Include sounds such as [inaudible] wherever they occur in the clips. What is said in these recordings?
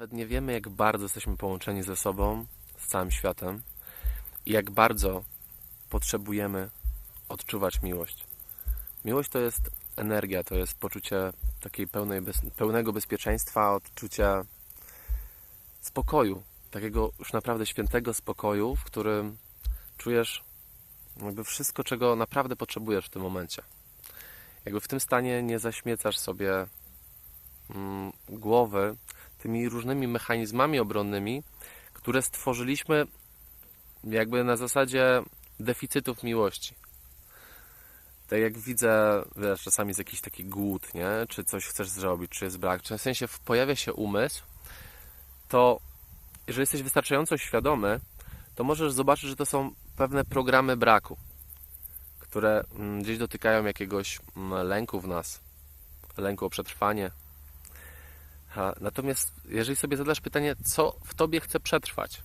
Nawet nie wiemy, jak bardzo jesteśmy połączeni ze sobą, z całym światem i jak bardzo potrzebujemy odczuwać miłość. Miłość to jest energia, to jest poczucie takiej pełnej, bez, pełnego bezpieczeństwa, odczucia spokoju, takiego już naprawdę świętego spokoju, w którym czujesz jakby wszystko, czego naprawdę potrzebujesz w tym momencie. Jakby w tym stanie nie zaśmiecasz sobie mm, głowy tymi różnymi mechanizmami obronnymi, które stworzyliśmy jakby na zasadzie deficytów miłości. Tak jak widzę, wiesz, czasami jest jakiś taki głód, nie? Czy coś chcesz zrobić, czy jest brak, czy w sensie pojawia się umysł, to jeżeli jesteś wystarczająco świadomy, to możesz zobaczyć, że to są pewne programy braku, które mm, gdzieś dotykają jakiegoś mm, lęku w nas, lęku o przetrwanie. Natomiast jeżeli sobie zadasz pytanie, co w tobie chce przetrwać,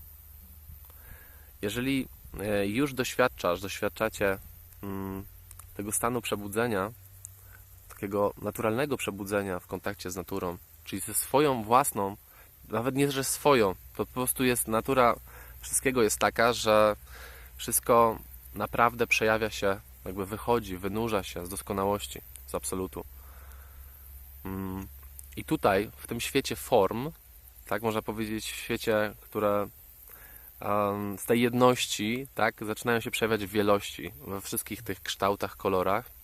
jeżeli e, już doświadczasz, doświadczacie mm, tego stanu przebudzenia, takiego naturalnego przebudzenia w kontakcie z naturą, czyli ze swoją własną, nawet nie, że swoją, to po prostu jest natura wszystkiego jest taka, że wszystko naprawdę przejawia się, jakby wychodzi, wynurza się z doskonałości, z absolutu. I tutaj, w tym świecie form, tak można powiedzieć, w świecie, które em, z tej jedności, tak, zaczynają się przejawiać w wielości, we wszystkich tych kształtach, kolorach,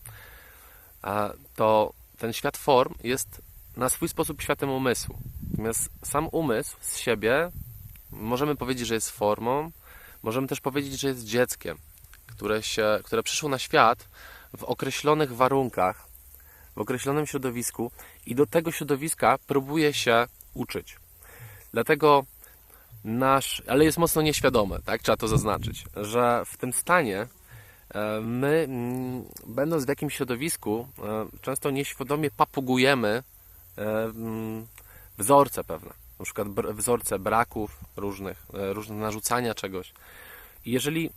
to ten świat form jest na swój sposób światem umysłu. Natomiast sam umysł z siebie możemy powiedzieć, że jest formą, możemy też powiedzieć, że jest dzieckiem, które, się, które przyszło na świat w określonych warunkach, w określonym środowisku i do tego środowiska próbuje się uczyć. Dlatego nasz, ale jest mocno nieświadome, tak, trzeba to zaznaczyć, że w tym stanie e, my, będąc w jakimś środowisku, e, często nieświadomie papugujemy e, wzorce pewne na przykład wzorce braków różnych, narzucania czegoś. I jeżeli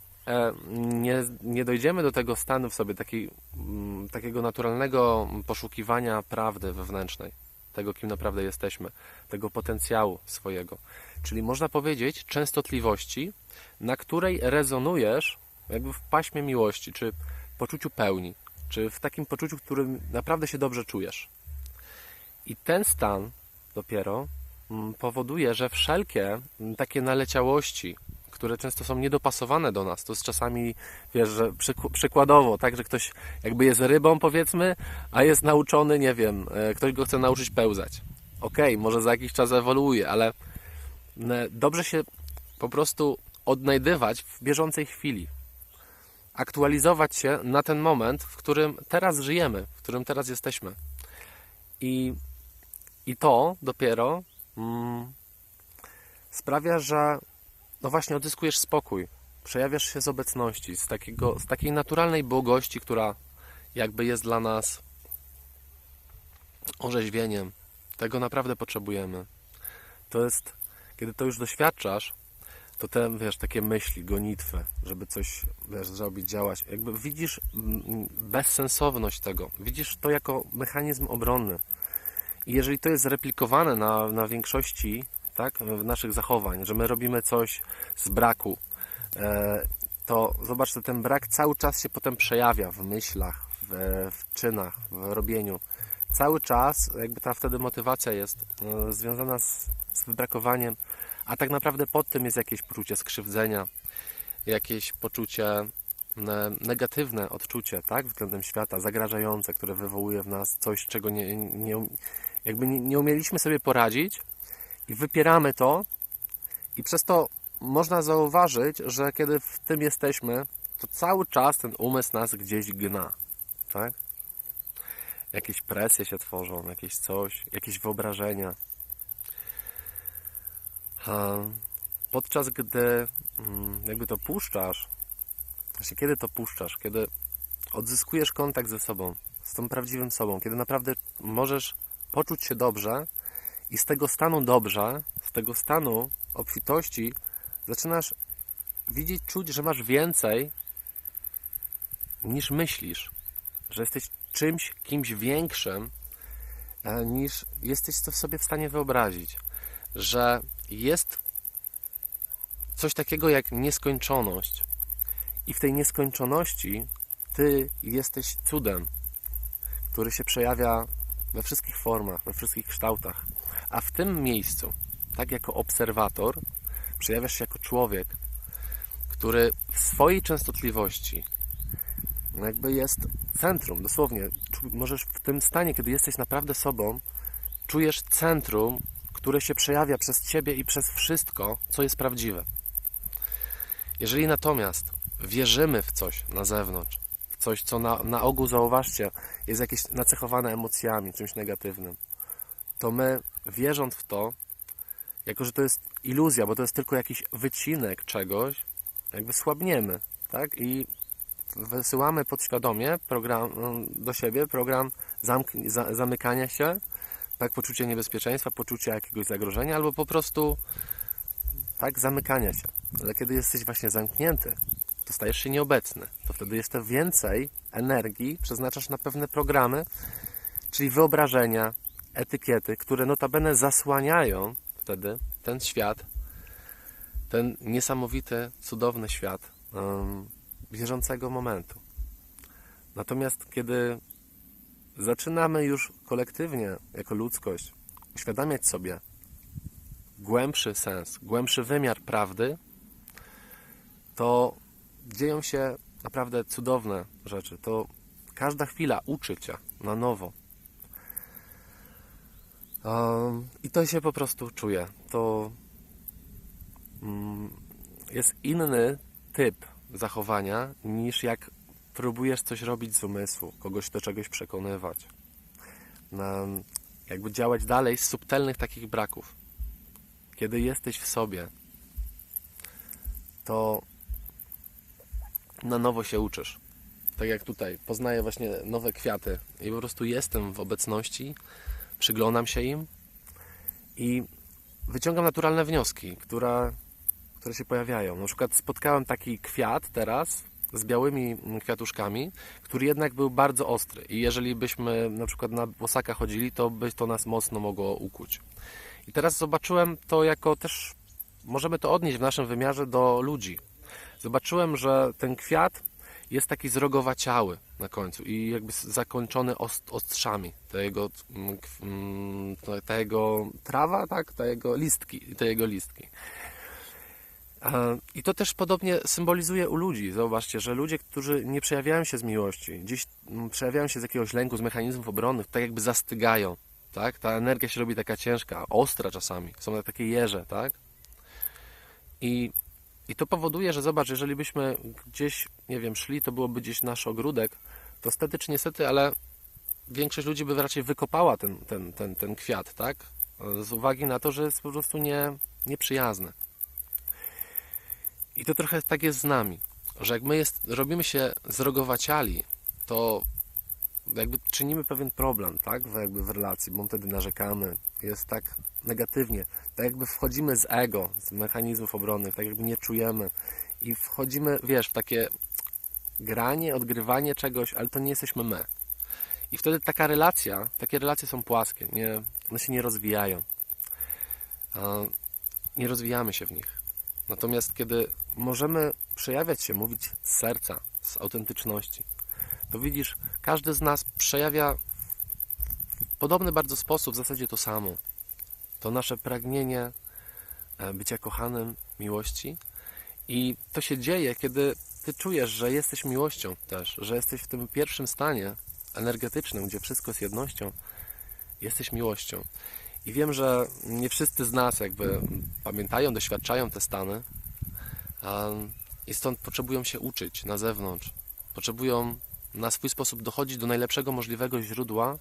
nie, nie dojdziemy do tego stanu w sobie takiej, mm, takiego naturalnego poszukiwania prawdy wewnętrznej, tego kim naprawdę jesteśmy, tego potencjału swojego, czyli można powiedzieć częstotliwości, na której rezonujesz jakby w paśmie miłości, czy poczuciu pełni, czy w takim poczuciu, w którym naprawdę się dobrze czujesz. I ten stan dopiero mm, powoduje, że wszelkie mm, takie naleciałości, które często są niedopasowane do nas, to jest czasami, wiesz, że przyk- przykładowo, tak, że ktoś jakby jest rybą, powiedzmy, a jest nauczony, nie wiem, e, ktoś go chce nauczyć pełzać. Okej, może za jakiś czas ewoluuje, ale mm, dobrze się po prostu odnajdywać w bieżącej chwili. Aktualizować się na ten moment, w którym teraz żyjemy, w którym teraz jesteśmy. I, i to dopiero mm, sprawia, że no właśnie odzyskujesz spokój, przejawiasz się z obecności, z, takiego, z takiej naturalnej błogości, która jakby jest dla nas orzeźwieniem. Tego naprawdę potrzebujemy. To jest, kiedy to już doświadczasz, to te, wiesz, takie myśli, gonitwy, żeby coś, wiesz, zrobić, działać. Jakby widzisz mm, bezsensowność tego. Widzisz to jako mechanizm obronny. I jeżeli to jest replikowane na, na większości tak, w naszych zachowań, że my robimy coś z braku, e, to zobacz, że ten brak cały czas się potem przejawia w myślach, w, w czynach, w robieniu. Cały czas jakby ta wtedy motywacja jest e, związana z, z wybrakowaniem, a tak naprawdę pod tym jest jakieś poczucie skrzywdzenia, jakieś poczucie negatywne odczucie, tak, względem świata, zagrażające, które wywołuje w nas coś, czego nie, nie, jakby nie, nie umieliśmy sobie poradzić i wypieramy to i przez to można zauważyć, że kiedy w tym jesteśmy, to cały czas ten umysł nas gdzieś gna, tak? Jakieś presje się tworzą, jakieś coś, jakieś wyobrażenia. Podczas gdy mm, jakby to puszczasz, właśnie kiedy to puszczasz, kiedy odzyskujesz kontakt ze sobą, z tą prawdziwym sobą, kiedy naprawdę możesz poczuć się dobrze i z tego stanu dobrze, z tego stanu obfitości zaczynasz widzieć, czuć, że masz więcej niż myślisz, że jesteś czymś, kimś większym e, niż jesteś to sobie w stanie wyobrazić, że jest coś takiego jak nieskończoność. I w tej nieskończoności ty jesteś cudem, który się przejawia we wszystkich formach, we wszystkich kształtach. A w tym miejscu, tak jako obserwator, przejawiasz się jako człowiek, który w swojej częstotliwości jakby jest centrum, dosłownie. Możesz w tym stanie, kiedy jesteś naprawdę sobą, czujesz centrum, które się przejawia przez ciebie i przez wszystko, co jest prawdziwe. Jeżeli natomiast wierzymy w coś na zewnątrz, w coś, co na, na ogół, zauważcie, jest jakieś nacechowane emocjami, czymś negatywnym, to my, wierząc w to, jako że to jest iluzja, bo to jest tylko jakiś wycinek czegoś, jakby słabniemy, tak? I wysyłamy podświadomie program, do siebie program zamk- za, zamykania się, tak, poczucie niebezpieczeństwa, poczucie jakiegoś zagrożenia, albo po prostu tak, zamykania się. Ale kiedy jesteś właśnie zamknięty, to stajesz się nieobecny. To wtedy jeszcze więcej energii przeznaczasz na pewne programy, czyli wyobrażenia, etykiety, które notabene zasłaniają wtedy ten świat, ten niesamowity, cudowny świat bieżącego momentu. Natomiast kiedy zaczynamy już kolektywnie, jako ludzkość, uświadamiać sobie głębszy sens, głębszy wymiar prawdy, to dzieją się naprawdę cudowne rzeczy. To każda chwila uczy cię na nowo. I to się po prostu czuje. To mm, jest inny typ zachowania niż jak próbujesz coś robić z umysłu, kogoś do czegoś przekonywać. Jakby działać dalej z subtelnych takich braków. Kiedy jesteś w sobie, to na nowo się uczysz. Tak jak tutaj, poznaję właśnie nowe kwiaty i po prostu jestem w obecności, przyglądam się im i wyciągam naturalne wnioski, które, które się pojawiają. Na przykład spotkałem taki kwiat teraz z białymi kwiatuszkami, który jednak był bardzo ostry i jeżeli byśmy na przykład na bosaka chodzili, to by to nas mocno mogło ukuć. I teraz zobaczyłem to jako też, możemy to odnieść w naszym wymiarze do ludzi. Zobaczyłem, że ten kwiat jest taki zrogowaciały na końcu i jakby zakończony ost, ostrzami. Te jego, mm, mm, ta jego trawa, tak? Te jego listki, te jego listki. E, I to też podobnie symbolizuje u ludzi. Zobaczcie, że ludzie, którzy nie przejawiają się z miłości, gdzieś mm, przejawiają się z jakiegoś lęku, z mechanizmów obronnych, tak jakby zastygają. Tak? Ta energia się robi taka ciężka, ostra czasami. Są takie jeże, tak? I, I to powoduje, że zobacz, jeżeli byśmy gdzieś, nie wiem, szli, to byłoby gdzieś nasz ogródek, to stety czy niestety, ale większość ludzi by raczej wykopała ten, ten, ten, ten kwiat, tak? Z uwagi na to, że jest po prostu nie, nieprzyjazny. I to trochę tak jest z nami, że jak my jest, robimy się zrogowaciali, to jakby czynimy pewien problem, tak? Jakby w relacji, bo wtedy narzekamy, jest tak negatywnie, tak jakby wchodzimy z ego, z mechanizmów obronnych, tak jakby nie czujemy i wchodzimy, wiesz, w takie granie, odgrywanie czegoś, ale to nie jesteśmy my. I wtedy taka relacja, takie relacje są płaskie, nie, one się nie rozwijają. Nie rozwijamy się w nich. Natomiast kiedy możemy przejawiać się, mówić z serca, z autentyczności, to widzisz, każdy z nas przejawia podobny bardzo sposób w zasadzie to samo. To nasze pragnienie e, bycia kochanym, miłości. I to się dzieje, kiedy ty czujesz, że jesteś miłością też, że jesteś w tym pierwszym stanie energetycznym, gdzie wszystko jest jednością, jesteś miłością. I wiem, że nie wszyscy z nas jakby pamiętają, doświadczają te stany i stąd potrzebują się uczyć na zewnątrz. Potrzebują na swój sposób dochodzić do najlepszego możliwego źródła,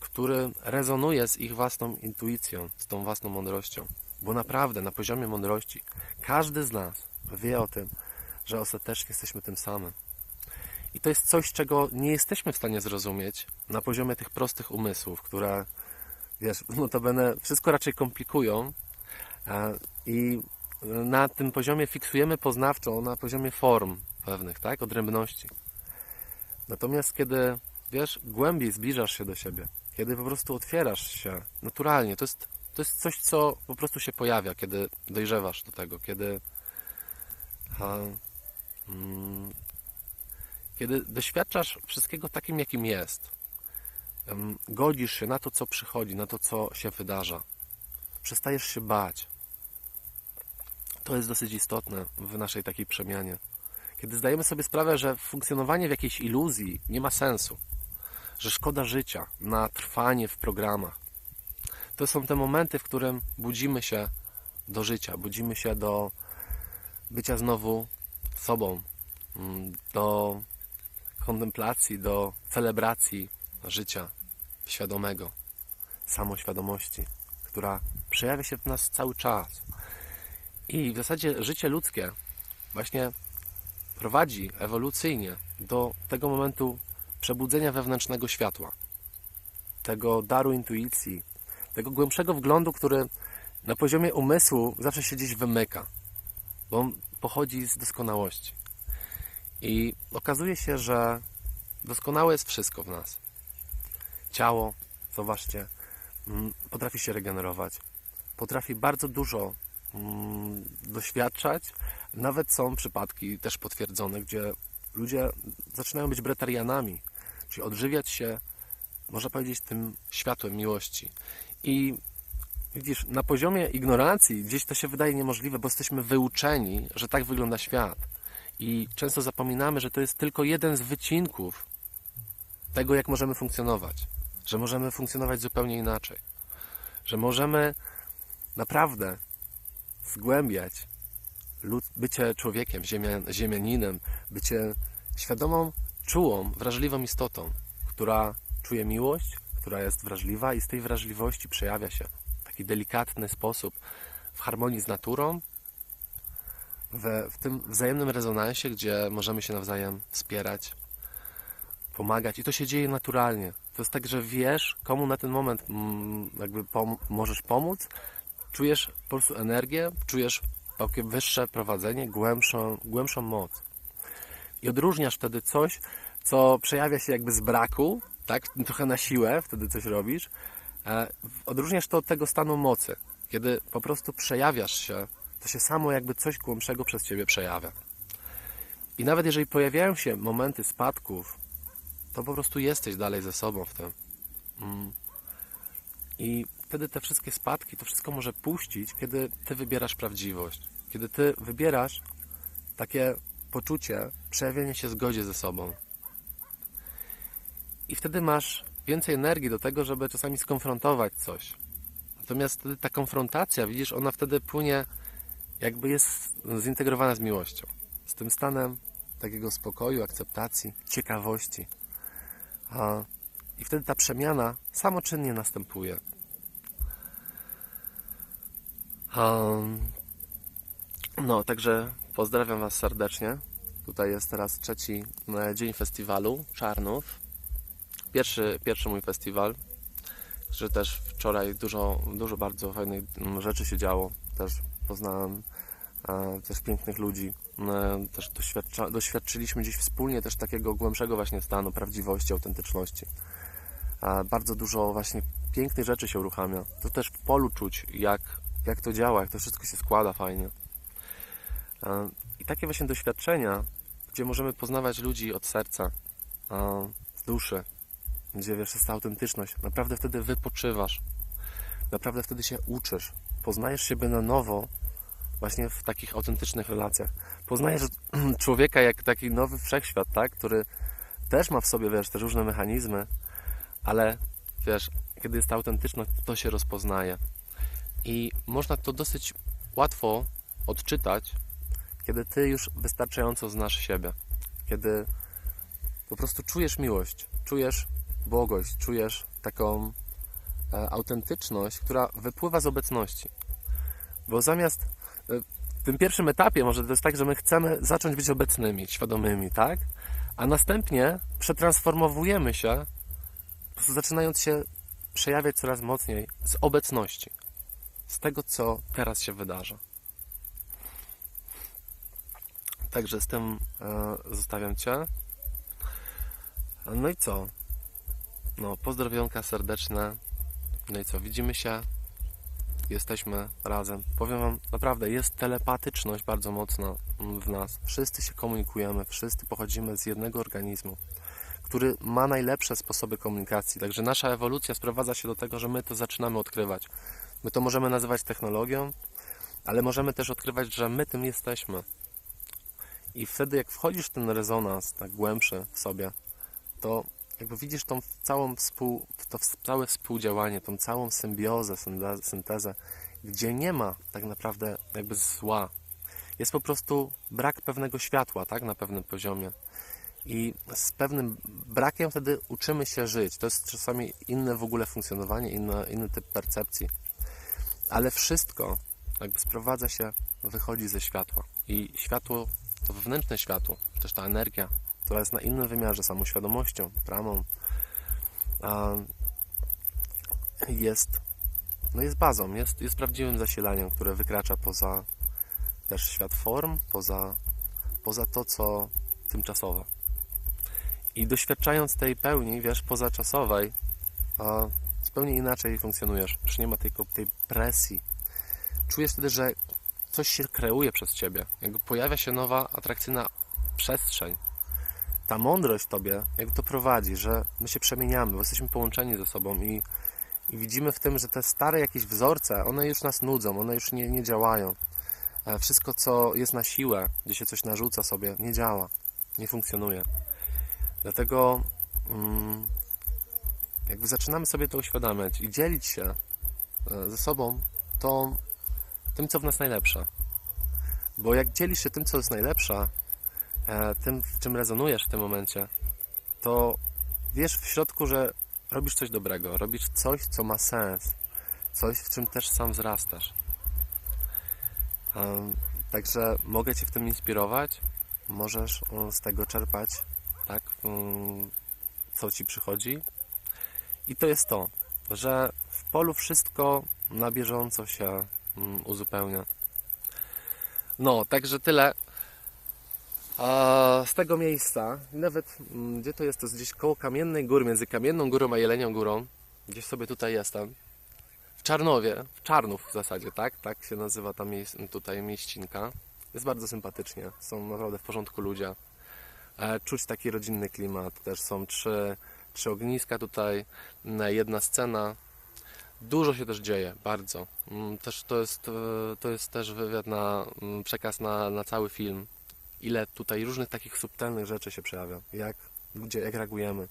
który rezonuje z ich własną intuicją, z tą własną mądrością. Bo naprawdę na poziomie mądrości każdy z nas wie o tym, że ostatecznie jesteśmy tym samym. I to jest coś, czego nie jesteśmy w stanie zrozumieć na poziomie tych prostych umysłów, które, wiesz, [laughs] notabene wszystko raczej komplikują e, i na tym poziomie fiksujemy poznawczo, na poziomie form pewnych, tak, odrębności. Natomiast kiedy, wiesz, głębiej zbliżasz się do siebie, kiedy po prostu otwierasz się naturalnie, to jest To jest coś, co po prostu się pojawia, kiedy dojrzewasz do tego, kiedy a, mm, kiedy doświadczasz wszystkiego takim, jakim jest. Godzisz się na to, co przychodzi, na to, co się wydarza. Przestajesz się bać. To jest dosyć istotne w naszej takiej przemianie. Kiedy zdajemy sobie sprawę, że funkcjonowanie w jakiejś iluzji nie ma sensu, że szkoda życia na trwanie w programach. To są te momenty, w którym budzimy się do życia, budzimy się do bycia znowu sobą, mm, do kontemplacji, do celebracji życia świadomego, samoświadomości, która przejawia się w nas cały czas. I w zasadzie życie ludzkie właśnie prowadzi ewolucyjnie do tego momentu przebudzenia wewnętrznego światła, tego daru intuicji, tego głębszego wglądu, który na poziomie umysłu zawsze się gdzieś wymyka, bo on pochodzi z doskonałości. I okazuje się, że doskonałe jest wszystko w nas. Ciało, zobaczcie, mm, potrafi się regenerować, potrafi bardzo dużo mm, doświadczać. Nawet są przypadki też potwierdzone, gdzie ludzie zaczynają być bretarianami, czyli odżywiać się, można powiedzieć, tym światłem miłości. I widzisz, na poziomie ignorancji gdzieś to się wydaje niemożliwe, bo jesteśmy wyuczeni, że tak wygląda świat. I często zapominamy, że to jest tylko jeden z wycinków tego, jak możemy funkcjonować. Że możemy funkcjonować zupełnie inaczej. Że możemy naprawdę zgłębiać bycie człowiekiem, ziemia, ziemianinem, bycie świadomą, czułą, wrażliwą istotą, która czuje miłość, która jest wrażliwa i z tej wrażliwości przejawia się w taki delikatny sposób w harmonii z naturą, we, w tym wzajemnym rezonansie, gdzie możemy się nawzajem wspierać, pomagać i to się dzieje naturalnie. To jest tak, że wiesz, komu na ten moment mm, jakby pom możesz pomóc, czujesz po prostu energię, czujesz takie wyższe prowadzenie, głębszą, głębszą moc. I odróżniasz wtedy coś, co przejawia się jakby z braku, tak, trochę na siłę, wtedy coś robisz. E, Odróżniasz to od tego stanu mocy, kiedy po prostu przejawiasz się, to się samo jakby coś głębszego przez ciebie przejawia. I nawet jeżeli pojawiają się momenty spadków, to po prostu jesteś dalej ze sobą w tym. Mm. I wtedy te wszystkie spadki, to wszystko może puścić, kiedy ty wybierasz prawdziwość. Kiedy ty wybierasz takie poczucie przejawienia się zgodzie ze sobą. I wtedy masz więcej energii do tego, żeby czasami skonfrontować coś. Natomiast wtedy ta konfrontacja, widzisz, ona wtedy płynie, jakby jest zintegrowana z miłością. Z tym stanem takiego spokoju, akceptacji, ciekawości. I wtedy ta przemiana samoczynnie następuje. No, także pozdrawiam Was serdecznie. Tutaj jest teraz trzeci e, dzień festiwalu Czarnów. Pierwszy, pierwszy mój festiwal, że też wczoraj dużo, dużo bardzo fajnych mm, rzeczy się działo. Też poznałem e, też pięknych ludzi. E, też doświadcza, doświadczyliśmy gdzieś wspólnie też takiego głębszego właśnie stanu prawdziwości, autentyczności. Bardzo dużo właśnie pięknych rzeczy się uruchamia. To też w polu czuć, jak, jak to działa, jak to wszystko się składa fajnie. I takie właśnie doświadczenia, gdzie możemy poznawać ludzi od serca, z duszy, gdzie wiesz, jest ta autentyczność. Naprawdę wtedy wypoczywasz. Naprawdę wtedy się uczysz. Poznajesz siebie na nowo właśnie w takich autentycznych relacjach. Poznajesz [clears throat] człowieka jak taki nowy wszechświat, tak? Który też ma w sobie, wiesz, te różne mechanizmy, ale wiesz, kiedy jest ta autentyczność, to się rozpoznaje. I można to dosyć łatwo odczytać, kiedy ty już wystarczająco znasz siebie. Kiedy po prostu czujesz miłość, czujesz błogość, czujesz taką e, autentyczność, która wypływa z obecności. Bo zamiast e, w tym pierwszym etapie może to jest tak, że my chcemy zacząć być obecnymi, świadomymi, tak? A następnie przetransformowujemy się, po prostu zaczynając się przejawiać coraz mocniej z obecności, z tego, co teraz się wydarza. Także z tym e, zostawiam Cię. No i co? No, pozdrowionka serdeczne. No i co? Widzimy się jesteśmy razem. Powiem Wam, naprawdę jest telepatyczność bardzo mocna w nas. Wszyscy się komunikujemy, wszyscy pochodzimy z jednego organizmu, który ma najlepsze sposoby komunikacji. Także nasza ewolucja sprowadza się do tego, że my to zaczynamy odkrywać. My to możemy nazywać technologią, ale możemy też odkrywać, że my tym jesteśmy. I wtedy, jak wchodzisz w ten rezonans tak głębszy w sobie, to jakby widzisz tą całą współ, to całe współdziałanie, tą całą symbiozę, syntezę, gdzie nie ma tak naprawdę jakby zła. Jest po prostu brak pewnego światła, tak, na pewnym poziomie. I z pewnym brakiem wtedy uczymy się żyć. To jest czasami inne w ogóle funkcjonowanie, inny, inny typ percepcji. Ale wszystko jakby sprowadza się, wychodzi ze światła. I światło, to wewnętrzne światło, też ta energia, która jest na innym wymiarze, samoświadomością, bramą, a, jest, no jest bazą, jest, jest prawdziwym zasilaniem, które wykracza poza też świat form, poza, poza to, co tymczasowe. I doświadczając tej pełni, wiesz, pozaczasowej, a, zupełnie inaczej funkcjonujesz. Już nie ma tej, tej presji. Czujesz wtedy, że coś się kreuje przez ciebie. Jakby pojawia się nowa, atrakcyjna przestrzeń. Ta mądrość w tobie, jakby to prowadzi, że my się przemieniamy, bo jesteśmy połączeni ze sobą i, i widzimy w tym, że te stare jakieś wzorce, one już nas nudzą, one już nie, nie działają. E, Wszystko, co jest na siłę, gdzie się coś narzuca sobie, nie działa, nie funkcjonuje. Dlatego mm, jakby zaczynamy sobie to uświadamiać i dzielić się e, ze sobą tą, tym, co w nas najlepsze. Bo jak dzielisz się tym, co jest najlepsze, e, tym, w czym rezonujesz w tym momencie, to wiesz w środku, że robisz coś dobrego, robisz coś, co ma sens, coś, w czym też sam wzrastasz. Także mogę Cię w tym inspirować, możesz z tego czerpać, tak, mm, co Ci przychodzi. I to jest to, że w polu wszystko na bieżąco się uzupełnia. No, także tyle. Z tego miejsca, nawet mm, gdzie to jest, to jest gdzieś koło Kamiennej Góry, między Kamienną Górą a Jelenią Górą. Gdzieś sobie tutaj jestem. W Czarnowie, w Czarnów w zasadzie, tak? Tak się nazywa ta miejsc, tutaj mieścinka. Jest bardzo sympatycznie, są naprawdę w porządku ludzie. E, Czuć taki rodzinny klimat, też są trzy, trzy ogniska tutaj, mm, jedna scena. Dużo się też dzieje, bardzo. Mm, Też to jest, e, to jest też wywiad na mm, przekaz na, na cały film. Ile tutaj różnych takich subtelnych rzeczy się przejawia, jak ludzie, jak reagujemy.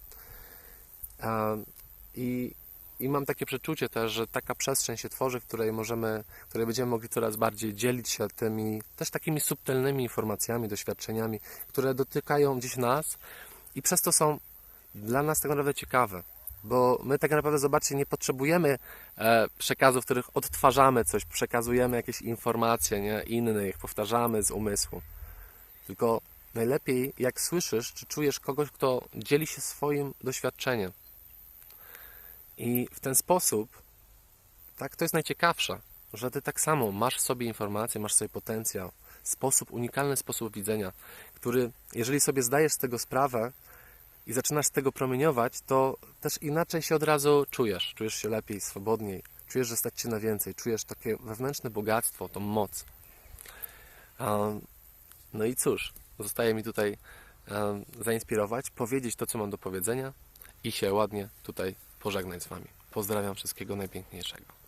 I, I mam takie przeczucie też, że taka przestrzeń się tworzy, w której możemy, w której będziemy mogli coraz bardziej dzielić się tymi też takimi subtelnymi informacjami, doświadczeniami, które dotykają gdzieś nas i przez to są dla nas tak naprawdę ciekawe. Bo my tak naprawdę, zobaczcie, nie potrzebujemy e, przekazów, w których odtwarzamy coś, przekazujemy jakieś informacje nie, innych, powtarzamy z umysłu. Tylko najlepiej, jak słyszysz, czy czujesz kogoś, kto dzieli się swoim doświadczeniem. I w ten sposób, tak, to jest najciekawsze, że ty tak samo masz w sobie informacje, masz w sobie potencjał, sposób, unikalny sposób widzenia, który, jeżeli sobie zdajesz z tego sprawę i zaczynasz z tego promieniować, to też inaczej się od razu czujesz. Czujesz się lepiej, swobodniej, czujesz, że stać się na więcej, czujesz takie wewnętrzne bogactwo, tą moc. No i cóż, zostaje mi tutaj zainspirować, powiedzieć to, co mam do powiedzenia i się ładnie tutaj pożegnać z Wami. Pozdrawiam wszystkiego najpiękniejszego.